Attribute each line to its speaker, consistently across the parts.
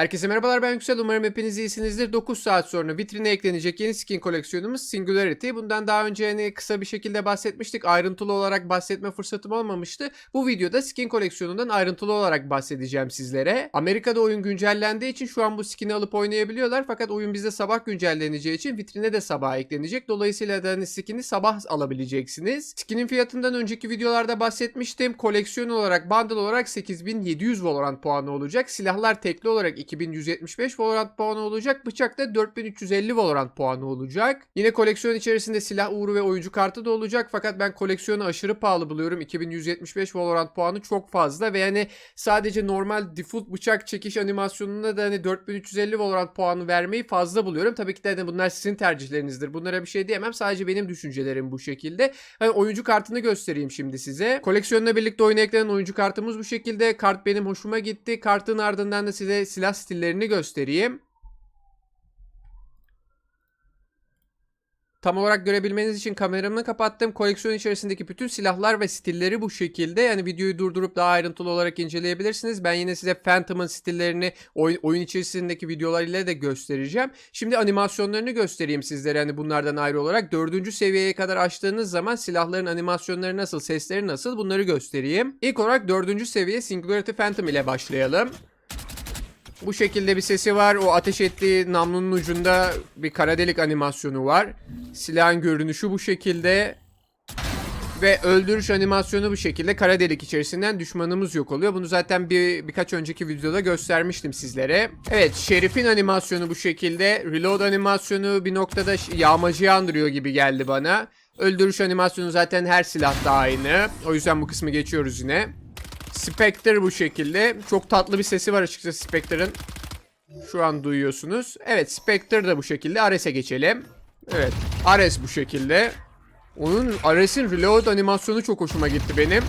Speaker 1: Herkese merhabalar ben Yüksel umarım hepiniz iyisinizdir. 9 saat sonra vitrine eklenecek yeni skin koleksiyonumuz Singularity. Bundan daha önce hani kısa bir şekilde bahsetmiştik. Ayrıntılı olarak bahsetme fırsatım olmamıştı. Bu videoda skin koleksiyonundan ayrıntılı olarak bahsedeceğim sizlere. Amerika'da oyun güncellendiği için şu an bu skin'i alıp oynayabiliyorlar. Fakat oyun bizde sabah güncelleneceği için vitrine de sabah eklenecek. Dolayısıyla da hani skin'i sabah alabileceksiniz. Skinin fiyatından önceki videolarda bahsetmiştim. Koleksiyon olarak bundle olarak 8700 Valorant puanı olacak. Silahlar tekli olarak 2175 Valorant puanı olacak. Bıçak da 4350 Valorant puanı olacak. Yine koleksiyon içerisinde silah uğru ve oyuncu kartı da olacak. Fakat ben koleksiyonu aşırı pahalı buluyorum. 2175 Valorant puanı çok fazla ve yani sadece normal default bıçak çekiş animasyonunda da hani 4350 Valorant puanı vermeyi fazla buluyorum. Tabii ki de hani bunlar sizin tercihlerinizdir. Bunlara bir şey diyemem. Sadece benim düşüncelerim bu şekilde. Hani oyuncu kartını göstereyim şimdi size. Koleksiyonla birlikte oyuna eklenen oyuncu kartımız bu şekilde. Kart benim hoşuma gitti. Kartın ardından da size silah stillerini göstereyim. Tam olarak görebilmeniz için kameramı kapattım. Koleksiyon içerisindeki bütün silahlar ve stilleri bu şekilde. Yani videoyu durdurup daha ayrıntılı olarak inceleyebilirsiniz. Ben yine size Phantom'ın stillerini oyun, oyun içerisindeki videolar ile de göstereceğim. Şimdi animasyonlarını göstereyim sizlere hani bunlardan ayrı olarak. Dördüncü seviyeye kadar açtığınız zaman silahların animasyonları nasıl, sesleri nasıl bunları göstereyim. İlk olarak dördüncü seviye Singularity Phantom ile başlayalım. Bu şekilde bir sesi var. O ateş ettiği namlunun ucunda bir kara delik animasyonu var. Silahın görünüşü bu şekilde. Ve öldürüş animasyonu bu şekilde kara delik içerisinden düşmanımız yok oluyor. Bunu zaten bir birkaç önceki videoda göstermiştim sizlere. Evet Şerif'in animasyonu bu şekilde. Reload animasyonu bir noktada yağmacıyı andırıyor gibi geldi bana. Öldürüş animasyonu zaten her silahta aynı. O yüzden bu kısmı geçiyoruz yine. Spectre bu şekilde. Çok tatlı bir sesi var açıkçası Spectre'ın. Şu an duyuyorsunuz. Evet Spectre de bu şekilde. Ares'e geçelim. Evet Ares bu şekilde. Onun Ares'in reload animasyonu çok hoşuma gitti benim.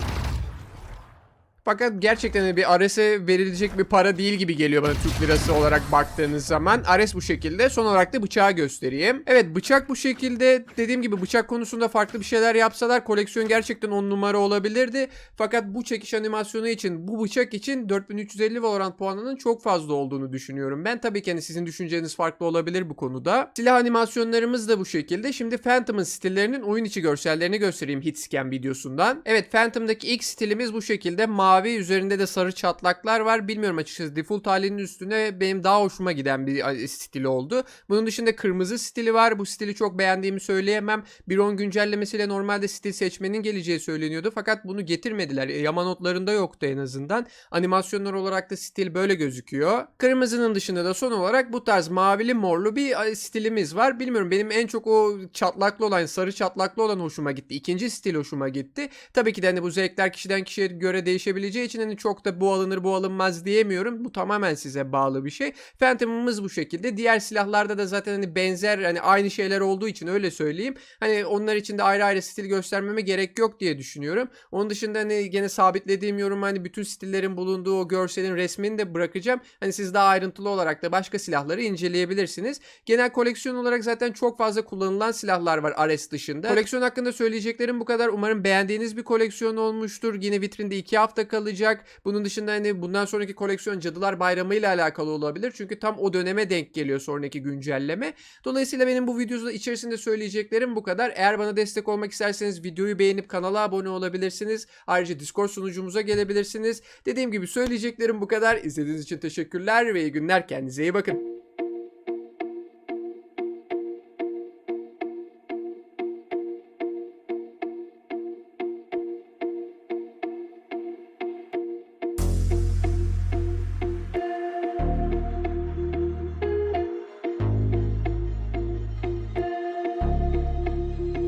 Speaker 1: Fakat gerçekten bir Ares'e verilecek bir para değil gibi geliyor bana Türk lirası olarak baktığınız zaman. Ares bu şekilde. Son olarak da bıçağı göstereyim. Evet bıçak bu şekilde. Dediğim gibi bıçak konusunda farklı bir şeyler yapsalar koleksiyon gerçekten 10 numara olabilirdi. Fakat bu çekiş animasyonu için bu bıçak için 4350 Valorant puanının çok fazla olduğunu düşünüyorum. Ben tabii ki hani sizin düşünceniz farklı olabilir bu konuda. Silah animasyonlarımız da bu şekilde. Şimdi Phantom'ın stillerinin oyun içi görsellerini göstereyim hitscan videosundan. Evet Phantom'daki ilk stilimiz bu şekilde mavi üzerinde de sarı çatlaklar var. Bilmiyorum açıkçası default halinin üstüne benim daha hoşuma giden bir stili oldu. Bunun dışında kırmızı stili var. Bu stili çok beğendiğimi söyleyemem. 1.10 güncellemesiyle normalde stil seçmenin geleceği söyleniyordu. Fakat bunu getirmediler. Yama notlarında yoktu en azından. Animasyonlar olarak da stil böyle gözüküyor. Kırmızının dışında da son olarak bu tarz mavili morlu bir stilimiz var. Bilmiyorum benim en çok o çatlaklı olan sarı çatlaklı olan hoşuma gitti. İkinci stil hoşuma gitti. Tabii ki de hani bu zevkler kişiden kişiye göre değişebileceği için hani çok da bu alınır bu alınmaz diyemiyorum. Bu tamamen size bağlı bir şey. Phantom'ımız bu şekilde. Diğer silahlarda da zaten hani benzer hani aynı şeyler olduğu için öyle söyleyeyim. Hani onlar için de ayrı ayrı stil göstermeme gerek yok diye düşünüyorum. Onun dışında hani gene sabitlediğim yorum hani bütün stillerin bulunduğu o görselin resmini de bırakacağım. Hani siz daha ayrıntılı olarak da başka silahları inceleyebilirsiniz. Genel koleksiyon olarak zaten çok fazla kullanılan silahlar var Ares dışında. Koleksiyon hakkında söyleyeceklerim bu kadar. Umarım beğendiğiniz bir koleksiyon olmuştur. Yine vitrinde 2 hafta kalacak. Bunun dışında hani bundan sonraki koleksiyon Cadılar Bayramı ile alakalı olabilir. Çünkü tam o döneme denk geliyor sonraki güncelleme. Dolayısıyla benim bu videoda içerisinde söyleyeceklerim bu kadar. Eğer bana destek olmak isterseniz videoyu beğenip kanala abone olabilirsiniz. Ayrıca Discord sunucumuza gelebilirsiniz. Dediğim gibi söyleyeceklerim bu kadar. İzlediğiniz için teşekkürler ve iyi günler. Kendinize iyi bakın.